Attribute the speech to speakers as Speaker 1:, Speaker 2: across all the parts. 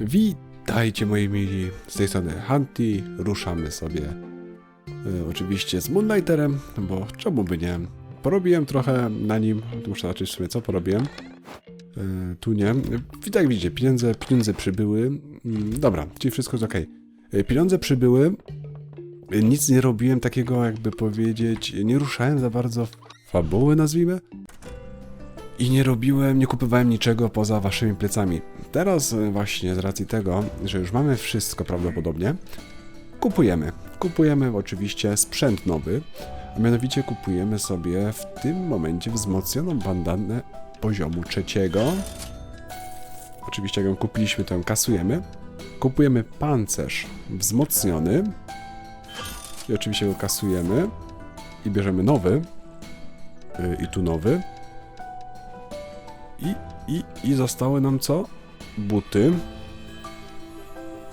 Speaker 1: Witajcie moi mili, z tej strony Hunty, ruszamy sobie e, oczywiście z Moonlighterem, bo czemu by nie. Porobiłem trochę na nim, muszę zobaczyć w sumie co porobiłem. E, tu nie. I widzicie, pieniądze, pieniądze przybyły. Mm, dobra, czyli wszystko jest ok. Pieniądze przybyły, E, nic nie robiłem takiego jakby powiedzieć, nie ruszałem za bardzo fabuły nazwijmy. I nie robiłem, nie kupowałem niczego poza waszymi plecami. Teraz e, właśnie z racji tego, że już mamy wszystko prawdopodobnie, kupujemy. Kupujemy oczywiście sprzęt nowy, a mianowicie kupujemy sobie w tym momencie wzmocnioną bandanę poziomu trzeciego. Oczywiście jak ją kupiliśmy, to ją kasujemy. Kupujemy pancerz wzmocniony. I oczywiście go kasujemy. I bierzemy nowy. Yy, I tu nowy. I, i, I zostały nam co? Buty.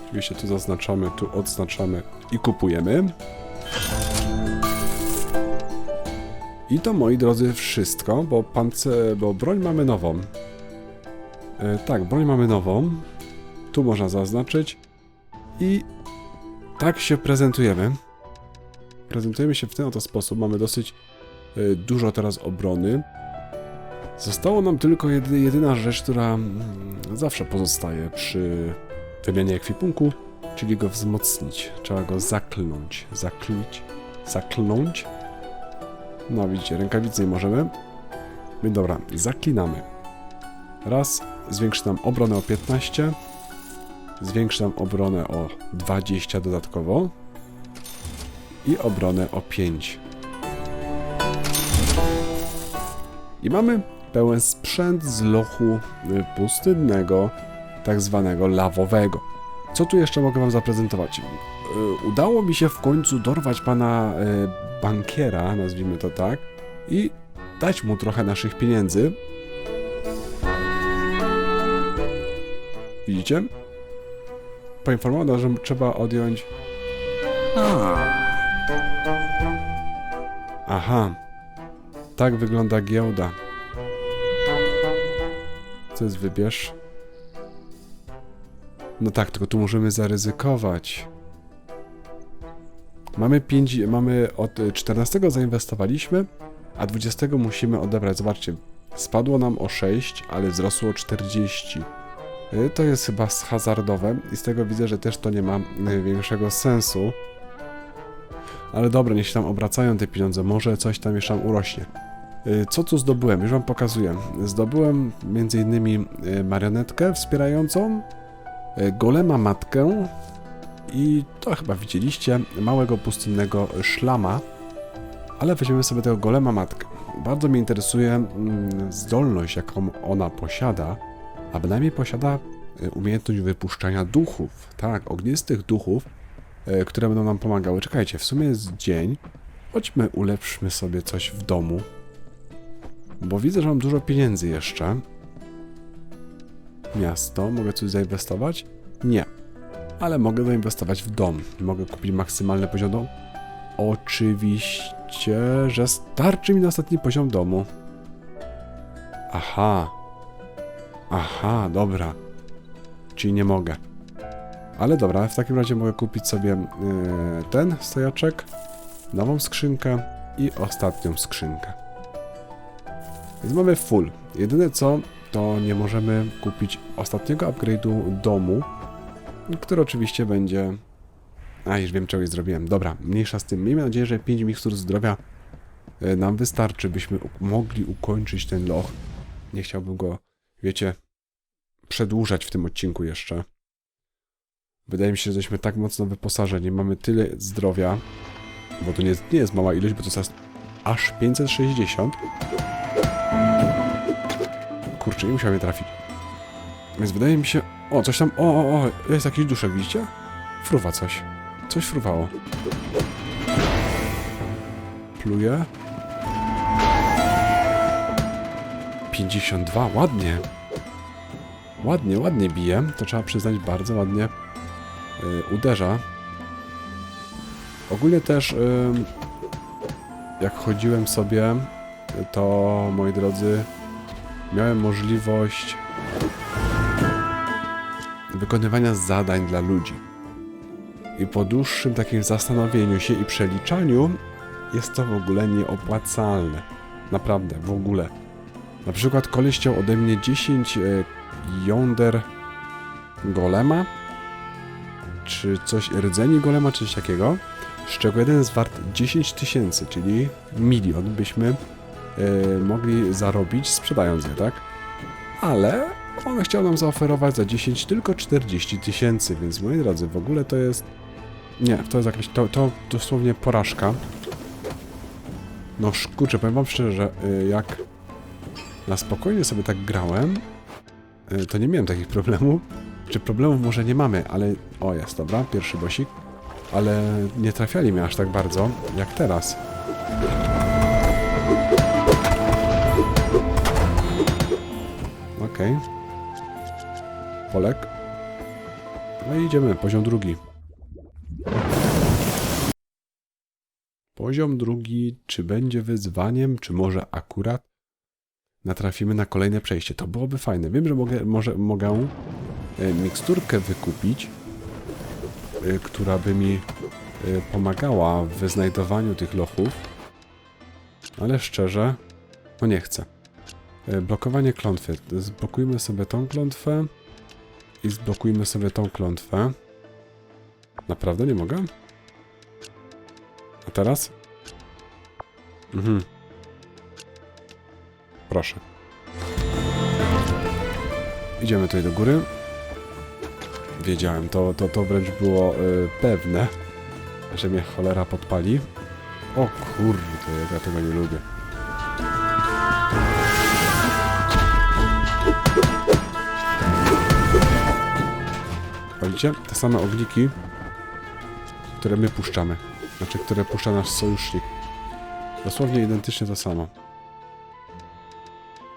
Speaker 1: Oczywiście tu zaznaczamy, tu odznaczamy i kupujemy. I to moi drodzy wszystko, bo pance, bo broń mamy nową. E, tak, broń mamy nową. Tu można zaznaczyć. I tak się prezentujemy. Prezentujemy się w ten oto sposób. Mamy dosyć e, dużo teraz obrony. Zostało nam tylko jedy, jedyna rzecz, która mm, zawsze pozostaje przy wymianie ekwipunku, czyli go wzmocnić. Trzeba go zaklnąć. Zaklnić. Zaklnąć. No widzicie, rękawicy nie możemy. Więc dobra, zaklinamy. Raz, zwiększy nam obronę o 15. Zwiększy nam obronę o 20 dodatkowo. I obronę o 5. I mamy pełen sprzęt z lochu y, pustynnego, tak zwanego lawowego. Co tu jeszcze mogę wam zaprezentować? Y, Udało mi się w końcu dorwać pana y, bankiera, nazwijmy to tak, i dać mu trochę naszych pieniędzy. Widzicie? Poinformowano, że trzeba odjąć. Aha. Tak wygląda giełda. Co jest wybierz? No tak, tylko tu możemy zaryzykować. Mamy 5, mamy od y, 14 zainwestowaliśmy, a 20 musimy odebrać. Zobaczcie, spadło nam o 6, ale wzrosło o 40. Y, To jest chyba hazardowe i z tego widzę, że też to nie ma y, większego sensu. Ale dobra, niech się tam obracają te pieniądze, może coś tam jeszcze nam urośnie. Y, Co tu zdobyłem? Już wam pokazuję. Zdobyłem m.in. marionetkę wspierającą, y, golema matkę i to chyba widzieliście, małego pustynnego szlama. Ale weźmiemy sobie tego golema matkę. Bardzo mnie interesuje mm, zdolność, jaką ona posiada, a bynajmniej posiada umiejętność wypuszczania duchów. Tak, ognistych duchów, które będą nam pomagały. Czekajcie, w sumie jest dzień. Chodźmy, ulepszmy sobie coś w domu. Bo widzę, że mam dużo pieniędzy jeszcze. Miasto, mogę coś zainwestować? Nie. Ale mogę zainwestować w dom. Mogę kupić maksymalny poziom domu. Oczywiście, że starczy mi na ostatni poziom domu. Aha. Aha, dobra. Czyli nie mogę. Ale dobra, w takim razie mogę kupić sobie yy, ten stojaczek, nową skrzynkę i ostatnią skrzynkę. Więc mamy full. Jedyne co, to nie możemy kupić ostatniego upgrade'u domu, który oczywiście będzie... A, już wiem czego nie zrobiłem. Dobra, mniejsza z tym. Miejmy nadzieję, że 5 mikstur zdrowia e, nam wystarczy, byśmy mogli ukończyć ten loch. Nie chciałbym go, wiecie, przedłużać w tym odcinku jeszcze. Wydaje mi się, że jesteśmy tak mocno wyposażeni, mamy tyle zdrowia, bo to nie nie jest mała ilość, bo to jest aż 560. Kurczę, nie musiał mnie trafić. Więc wydaje mi się... O, coś tam... O, o, o, jest jakiś duszek, widzicie? Fruwa coś. Coś fruwało. Pluje. 52, ładnie. Ładnie, ładnie bije. To trzeba przyznać, bardzo ładnie y, uderza. Ogólnie też, y, jak chodziłem sobie, to moi drodzy, miałem możliwość wykonywania zadań dla ludzi. I po dłuższym takim zastanowieniu się i przeliczaniu jest to w ogóle nieopłacalne. Naprawdę, w ogóle. Na przykład koleś chciał ode mnie 10 e, jąder golema, czy coś, rdzeni golema, czy coś takiego, z czego jeden jest wart 10 tysięcy, czyli milion byśmy mogli zarobić sprzedając je, tak? Ale on chciał nam zaoferować za 10 tylko 40 tysięcy, więc moi drodzy, w ogóle to jest... Nie, to jest jakaś... To, to dosłownie porażka. No szkurczę, powiem wam szczerze, y, jak na spokojnie sobie tak grałem, y, to nie miałem takich problemów. Czy problemów może nie mamy, ale... O, jest, dobra, pierwszy bosik. Ale nie trafiali mnie aż tak bardzo, jak teraz. Okej. Polek. No i idziemy, poziom drugi. Poziom drugi, czy będzie wyzwaniem, czy może akurat natrafimy na kolejne przejście. To byłoby fajne. Wiem, że mogę, może, mogę e, miksturkę wykupić, e, która by mi e, pomagała w wyznajdowaniu tych lochów, ale szczerze, no nie chcę. E, Blokowanie klątwy. Zblokujmy sobie tą klątwę i zblokujmy sobie tą klątwę. Naprawdę nie mogę? A teraz? Mhm. Proszę. Idziemy tutaj do góry. Wiedziałem, to, to, to wręcz było y, pewne, że mnie cholera podpali. O kurde, ja tego nie lubię. Widzicie? Te same ogniki, które my puszczamy. Znaczy, które puszcza nasz sojusznik. Dosłownie identycznie to samo.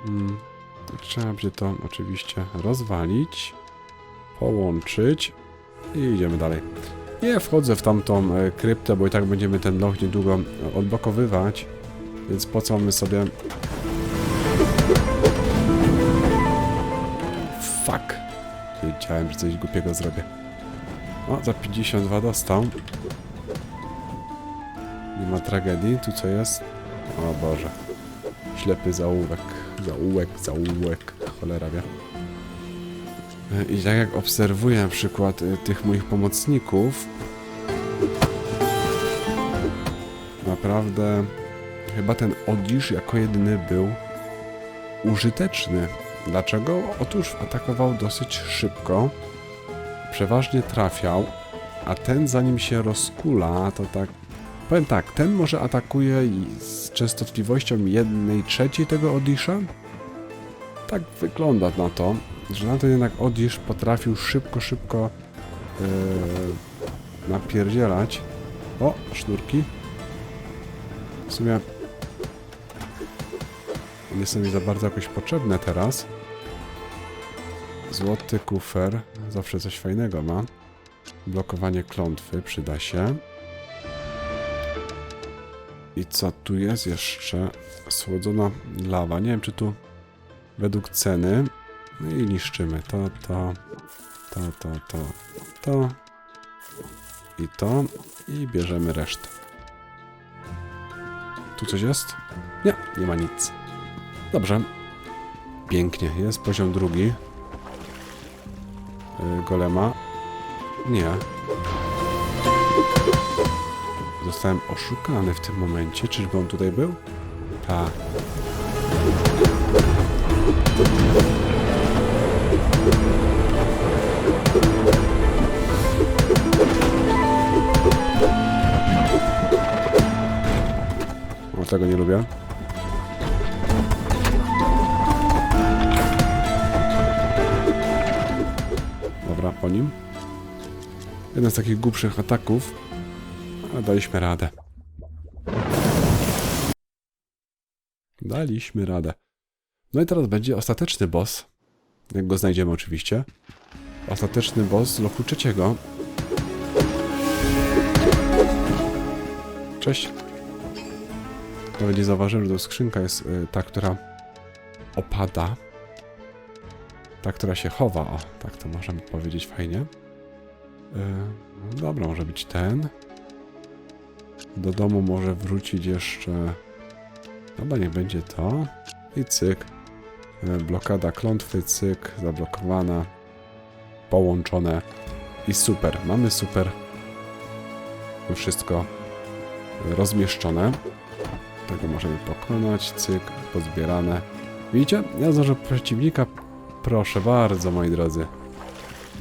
Speaker 1: Mm, trzeba będzie to oczywiście rozwalić, połączyć i idziemy dalej. Nie wchodzę w tamtą e, kryptę, bo i tak będziemy ten loch niedługo odblokowywać, więc po co my sobie... Fuck! Wiedziałem, że coś głupiego zrobię. O, za 52 dostał. Nie ma tragedii. Tu co jest? O Boże. Ślepy zaułek. Zaułek, zaułek. Cholera wie. I tak jak obserwuję na przykład e, tych moich pomocników, naprawdę chyba ten Odisz jako jedyny był użyteczny. Dlaczego? Otóż atakował dosyć szybko, przeważnie trafiał, a ten zanim się rozkula, to tak... Powiem tak, ten może atakuje z częstotliwością 1 trzeciej tego Odisha? Tak wygląda na to, że na to jednak Odish potrafił szybko, szybko yy, napierdzielać. O, sznurki. W sumie nie są mi za bardzo jakoś potrzebne teraz. Złoty kufer. Zawsze coś fajnego ma. Blokowanie klątwy przyda się. I co tu jest jeszcze? Słodzona lawa. Nie wiem, czy tu według ceny. No i niszczymy to, to, to, to, to, to i to. I bierzemy resztę. Tu coś jest? Nie, nie ma nic. Dobrze. Pięknie. Jest poziom drugi. Yy, golema. Nie. Zostałem oszukany w tym momencie. Czyżby on tutaj był? Tak. O, tego nie lubię. Po nim. Jeden z takich głupszych ataków, ale daliśmy radę. Daliśmy radę. No i teraz będzie ostateczny boss. Jak go znajdziemy oczywiście. Ostateczny boss z lochu trzeciego. Cześć. Nawet nie zauważyłem, że to skrzynka jest y, ta, która opada. Ta, która się chowa, o, tak to możemy powiedzieć fajnie. Yy, dobra, może być ten. Do domu może wrócić jeszcze... Dobra, niech będzie to. I cyk. Yy, blokada klątwy, cyk, zablokowana. Połączone. I super, mamy super. Wszystko rozmieszczone. Tego możemy pokonać, cyk, pozbierane. Widzicie? Ja zdążę przeciwnika. Proszę bardzo, moi drodzy.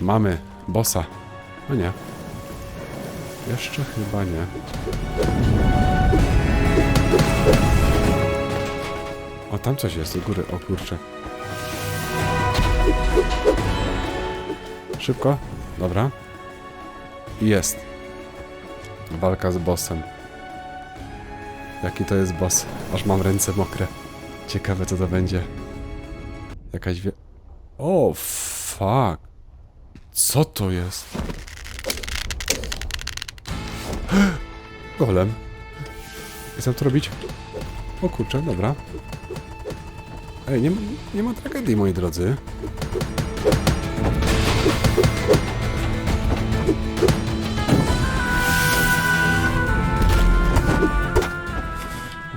Speaker 1: Mamy bossa. No nie. Jeszcze chyba nie. O, tam coś jest u góry. O kurczę. Szybko. Dobra. Jest. Walka z bossem. Jaki to jest boss? Aż mam ręce mokre. Ciekawe co to będzie. Jakaś wie... O, fuck. Co to jest? Golem. Co tu robić? O kurczę, dobra. Ej, nie, ma- nie ma tragedii, moi drodzy.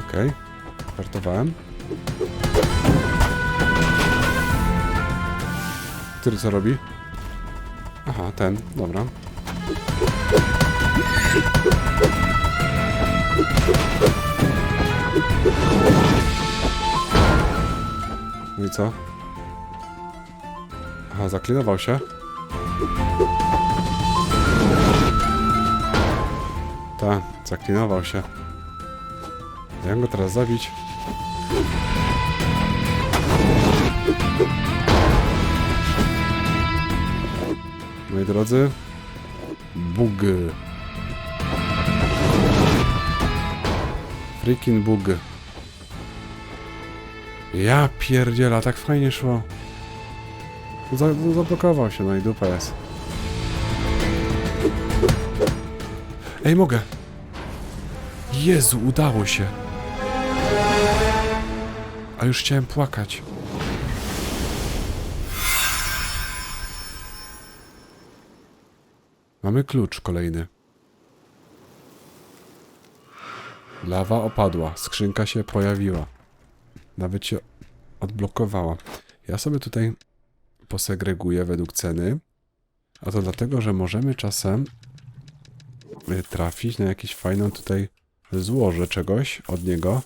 Speaker 1: Okej, startowałem. Który co robi? Aha, ten, dobra. No i co? Aha, zaklinował się. Tak, zaklinował się. Jak go teraz zabić? Moi drodzy, bug. Freaking bug. Ja pierdziela, tak fajnie szło. Za, zablokował się, no i dupa jest. Ej, mogę. Jezu, udało się. A już chciałem płakać. Mamy klucz kolejny. Lawa opadła, skrzynka się pojawiła. Nawet się odblokowała. Ja sobie tutaj posegreguję według ceny. A to dlatego, że możemy czasem y, trafić na jakieś fajną tutaj złoże czegoś od niego.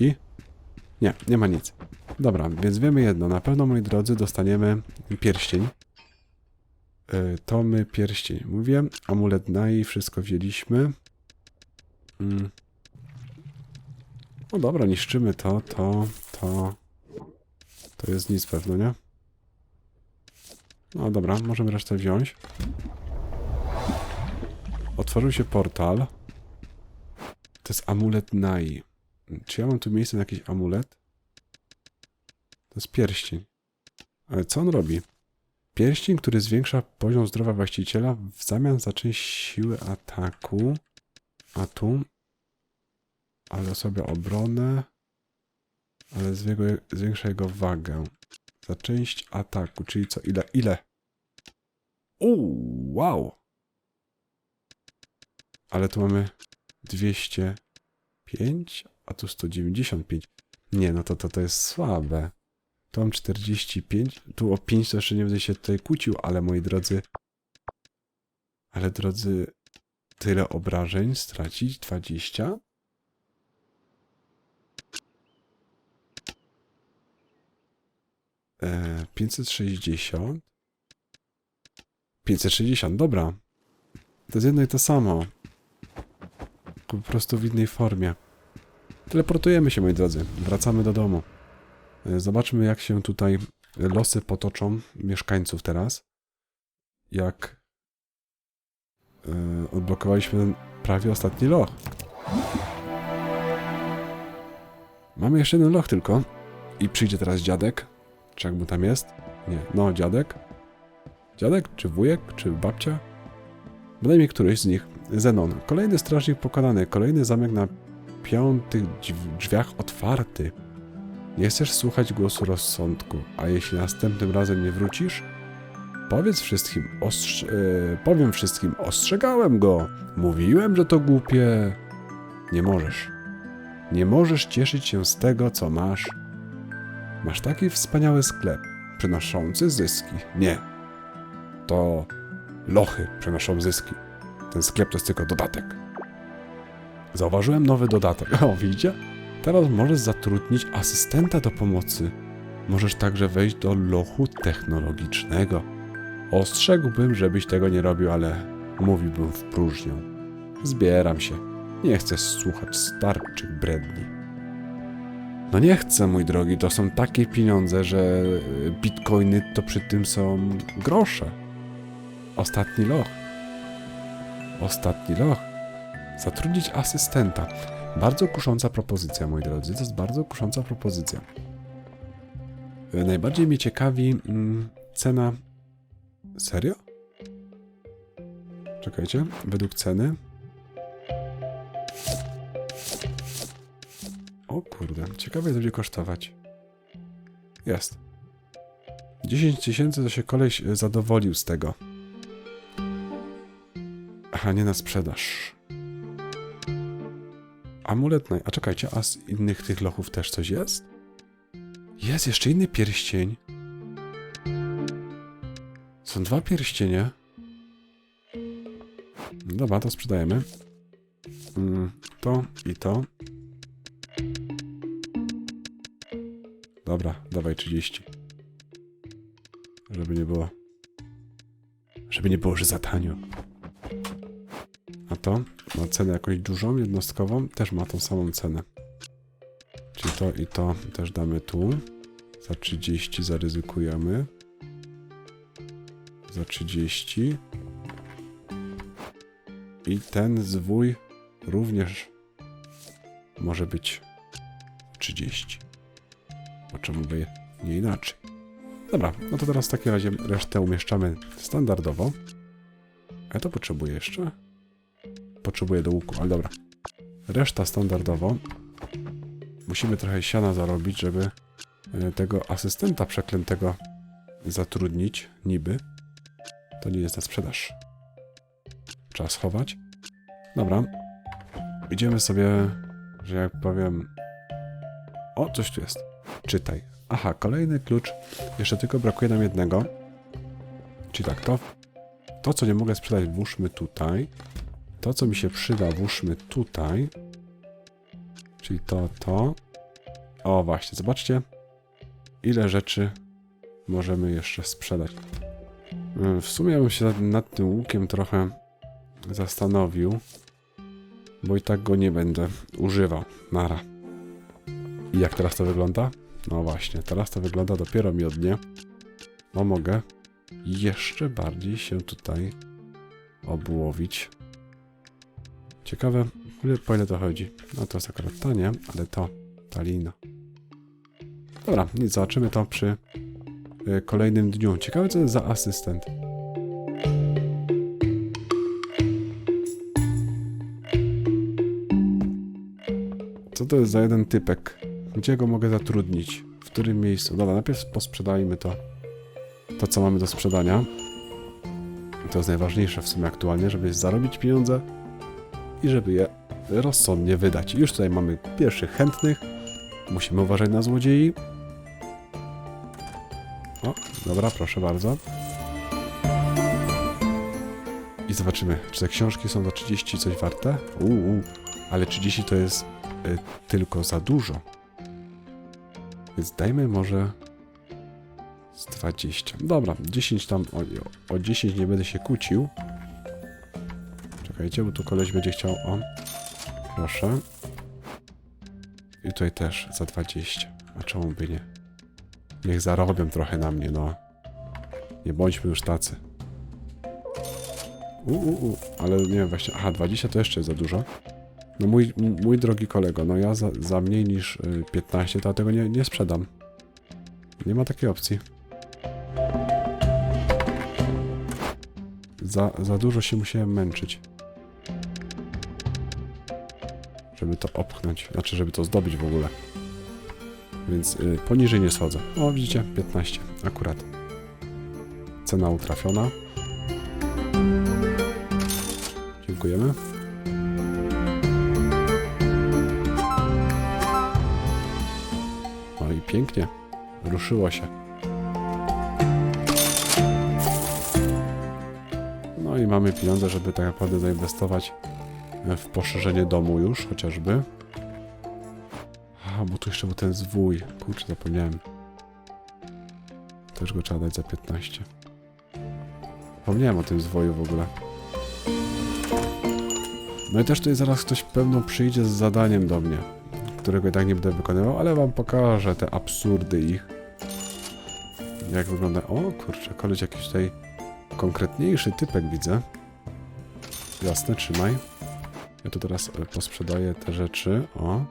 Speaker 1: I? Nie, nie ma nic. Dobra, więc wiemy jedno. Na pewno, moi drodzy, dostaniemy pierścień. Y, To my pierścień. Mówię, amulet Nai, wszystko wzięliśmy. Mm. No dobra, niszczymy to, to, to. To jest nic pewno, nie? No dobra, możemy resztę wziąć. Otworzył się portal. To jest amulet Nai. Czy ja mam tu miejsce na jakiś amulet? To jest pierścień. Ale co on robi? Pierścień, który zwiększa poziom zdrowia właściciela w zamian za część siły ataku. A tu. Ale sobie obronę. Ale zwiększa jego wagę. Za część ataku, czyli co? Ile? Ile? Uuu, wow! Ale tu mamy 205, a tu 195. Nie, no to to, to jest słabe. Mam 45, tu o 5 to jeszcze nie będę się tutaj kłócił, ale moi drodzy... Ale drodzy, tyle obrażeń stracić? 20? E, 560. 560, dobra. To jest jedno i to samo. Po prostu w innej formie. Teleportujemy się, moi drodzy. Wracamy do domu. E, Zobaczmy, jak się tutaj losy potoczą mieszkańców teraz. Jak e, odblokowaliśmy prawie ostatni loch. Mamy jeszcze jeden loch tylko. I przyjdzie teraz dziadek. Czy jak mu tam jest? Nie. No, dziadek. Dziadek? Czy wujek? Czy babcia? Bynajmniej któryś z nich. Zenon. Kolejny strażnik pokonany. Kolejny zamek na piątych drzwiach otwarty. Nie chcesz słuchać głosu rozsądku, a jeśli następnym razem nie wrócisz, powiedz wszystkim, e, powiem wszystkim, ostrzegałem go, mówiłem, że to głupie. Nie możesz. Nie możesz cieszyć się z tego, co masz. Masz taki wspaniały sklep, przynoszący zyski. Nie. To lochy przynoszą zyski. Ten sklep to jest tylko dodatek. Zauważyłem nowy dodatek. O, widzicie? Teraz możesz zatrudnić asystenta do pomocy. Możesz także wejść do lochu technologicznego. Ostrzegłbym, żebyś tego nie robił, ale mówiłbym w próżnią. Zbieram się. Nie chcę słuchać starczych bredni. No nie chcę, mój drogi, to są takie pieniądze, że bitcoiny to przy tym są grosze. Ostatni loch. Ostatni loch. Zatrudnić asystenta. Bardzo kusząca propozycja, moi drodzy. To jest bardzo kusząca propozycja. E, Najbardziej mnie ciekawi mm, cena. Serio? Czekajcie, według ceny. O kurde, ciekawe ile będzie kosztować. Jest. 10 tysięcy to się koleś e, zadowolił z tego. Aha, nie na sprzedaż. Amulet naj... A czekajcie, a z innych tych lochów też coś jest? Jest jeszcze inny pierścień. Są dwa pierścienie. Dobra, to sprzedajemy. Mm, to i to. Dobra, dawaj 30. Żeby nie było. Żeby nie było, że za tanio. A to ma cenę jakąś dużą, jednostkową, też ma tą samą cenę. Czyli to i to też damy tu. Za 30 zaryzykujemy. Za 30. I ten zwój również może być 30. Bo czemu by nie inaczej? Dobra, no to teraz w takim razie resztę umieszczamy standardowo. A to potrzebuję jeszcze. Potrzebuję do łuku, ale dobra. Reszta standardowo. Musimy trochę siana zarobić, żeby e, tego asystenta przeklętego zatrudnić, niby. To nie jest na sprzedaż. Trzeba schować. Dobra. Idziemy sobie, że jak powiem... O, coś tu jest. Czytaj. Aha, kolejny klucz. Jeszcze tylko brakuje nam jednego. Czyli tak, to, to co nie mogę sprzedać, włóżmy tutaj. To, co mi się przyda, włóżmy tutaj. Czyli to, to. O, właśnie, zobaczcie, ile rzeczy możemy jeszcze sprzedać. Mm, W sumie bym się nad tym łukiem trochę zastanowił, bo i tak go nie będę używał. Nara. I jak teraz to wygląda? No właśnie, teraz to wygląda dopiero miodnie, bo mogę jeszcze bardziej się tutaj obłowić. Ciekawe, po ile to chodzi. No to jest akurat tanie, ale to talina. Dobra, nic, zobaczymy to przy y, kolejnym dniu. Ciekawe, co jest za asystent. Co to jest za jeden typek? Gdzie go mogę zatrudnić? W którym miejscu? Dobra, najpierw posprzedajmy to, to co mamy do sprzedania. To jest najważniejsze w sumie aktualnie, żeby zarobić pieniądze i żeby je rozsądnie wydać. Już tutaj mamy pierwszych chętnych. Musimy uważać na złodziei. O, dobra, proszę bardzo. I zobaczymy, czy te książki są za 30 coś warte? Uuu, ale 30 to jest y, tylko za dużo. Więc dajmy może z 20. Dobra, 10 tam, o, o 10 nie będę się kłócił. Czekajcie, bo tu koleś będzie chciał, o, proszę. I tutaj też za 20. A czemu by nie? Niech zarobią trochę na mnie, no. Nie bądźmy już tacy. Uuu, ale nie wiem właśnie. Aha, 20 to jeszcze jest za dużo. No mój, mój drogi kolego, no ja za, za mniej niż y, 15 to ja tego nie, nie sprzedam. Nie ma takiej opcji. Za, za dużo się musiałem męczyć. Żeby to opchnąć. Znaczy, żeby to zdobyć w ogóle. Więc y, poniżej nie schodzę. O, widzicie? 15 akurat. Cena utrafiona. Dziękujemy. No i pięknie. Ruszyło się. No i mamy pieniądze, żeby tak naprawdę zainwestować w poszerzenie domu już chociażby. A, bo tu jeszcze był ten zwój. Kurczę, zapomniałem. Też go trzeba dać za 15. Zapomniałem o tym zwoju w ogóle. No i też tutaj zaraz ktoś pewno przyjdzie z zadaniem do mnie, którego i tak nie będę wykonywał, ale wam pokażę te absurdy ich. Jak wygląda... O kurczę, koleś jakiś tutaj konkretniejszy typek widzę. Jasne, trzymaj. Ja tu teraz e, posprzedaję te rzeczy. O. E,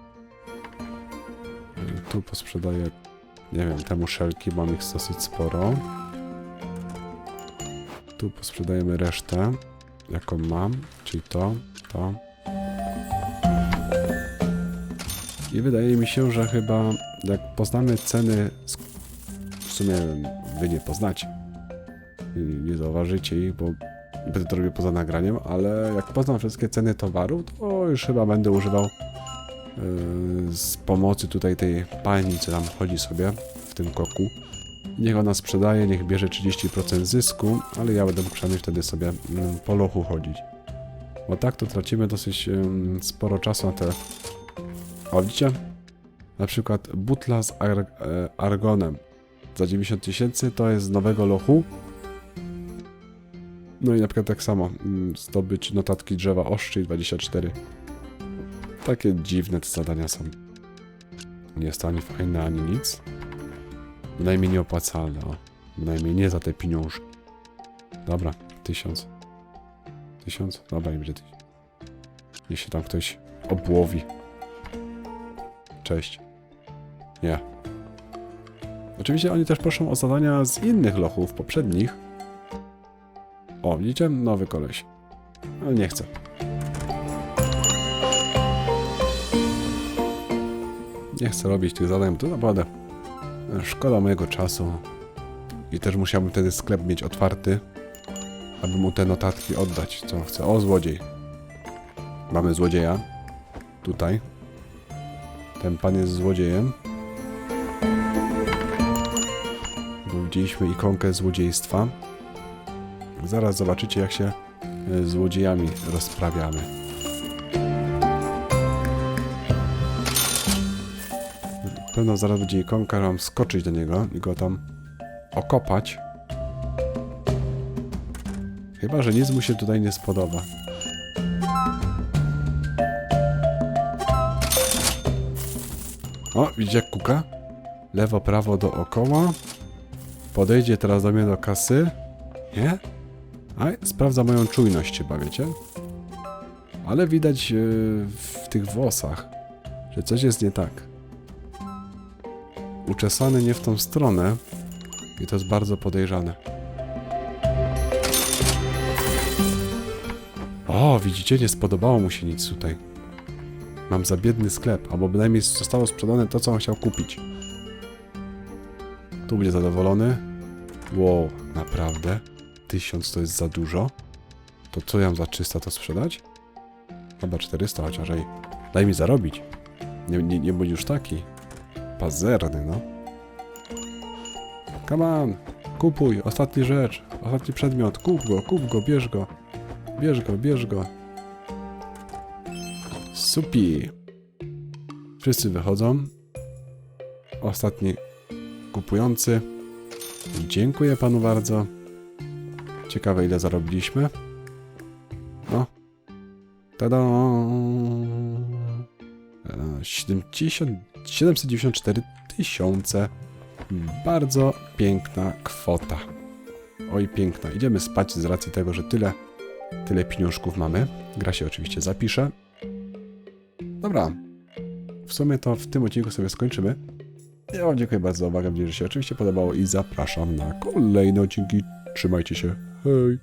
Speaker 1: Tu posprzedaję, nie wiem, te muszelki, mam ich dosyć sporo. Tu posprzedajemy resztę, jaką mam, czyli to, to. I wydaje mi się, że chyba jak poznamy ceny, w sumie wy nie poznacie, i nie zauważycie ich, bo będę to robił poza nagraniem, ale jak poznam wszystkie ceny towaru, to już chyba będę używał yy, z pomocy tutaj tej pani, co tam chodzi sobie w tym koku. Niech ona sprzedaje, niech bierze 30% zysku, ale ja będę mógł przynajmniej wtedy sobie mm, po lochu chodzić. Bo tak to tracimy dosyć ym, sporo czasu na te... O, widzicie? Na przykład butla z e, argonem za 90 tysięcy to jest z nowego lochu. No i na przykład tak samo, mm, zdobyć notatki drzewa oszczy 24. Takie dziwne te zadania są. Nie jest to ani fajne, ani nic. Bynajmniej nieopłacalne, o. Bynajmniej nie za te pieniążki. Dobra, tysiąc. Tysiąc? Dobra, nie będzie tysiąc. Niech się tam ktoś obłowi. Cześć. Nie. Oczywiście oni też proszą o zadania z innych lochów poprzednich. O, widzicie? Nowy koleś. Ale nie chcę. Nie chcę robić tych zadań, to naprawdę szkoda mojego czasu. I też musiałbym wtedy sklep mieć otwarty, aby mu te notatki oddać, co chcę. O, złodziej. Mamy złodzieja. Tutaj. Ten pan jest złodziejem. Bo widzieliśmy ikonkę złodziejstwa. Zaraz zobaczycie, jak się e, złodziejami rozprawiamy. Pewno zaraz będzie ikonka, mam skoczyć do niego i go tam okopać. Chyba, że nic mu się tutaj nie spodoba. O, widzicie jak kuka? Lewo, prawo, dookoła. Podejdzie teraz do mnie do kasy. Nie? A, sprawdza moją czujność chyba, wiecie? Ale widać yy, w tych włosach, że coś jest nie tak. Uczesany nie w tą stronę i to jest bardzo podejrzane. O, widzicie, nie spodobało mu się nic tutaj. Mam za biedny sklep, albo bynajmniej zostało sprzedane to, co on chciał kupić. Tu będzie zadowolony. Wow, naprawdę? Tysiąc to jest za dużo? To co ja mam za 300 to sprzedać? Chyba 400 chociaż, ej. Daj mi zarobić. Nie, nie, nie bądź już taki. Pazerny, no. Come on, kupuj, ostatni rzecz, ostatni przedmiot, kup go, kup go, bierz go. Bierz go, bierz go. Supi. Wszyscy wychodzą. Ostatni kupujący. Dziękuję panu bardzo. Ciekawe ile zarobiliśmy. No. Tada! E, 70, 794 tysiące. Bardzo piękna kwota. Oj, piękna. Idziemy spać z racji tego, że tyle, tyle pieniążków mamy. Gra się oczywiście zapisze. Dobra. W sumie to w tym odcinku sobie skończymy. Ja wam dziękuję bardzo za uwagę. Mam nadzieję, że się oczywiście podobało i zapraszam na kolejne odcinki. Trzymajcie się. Hey.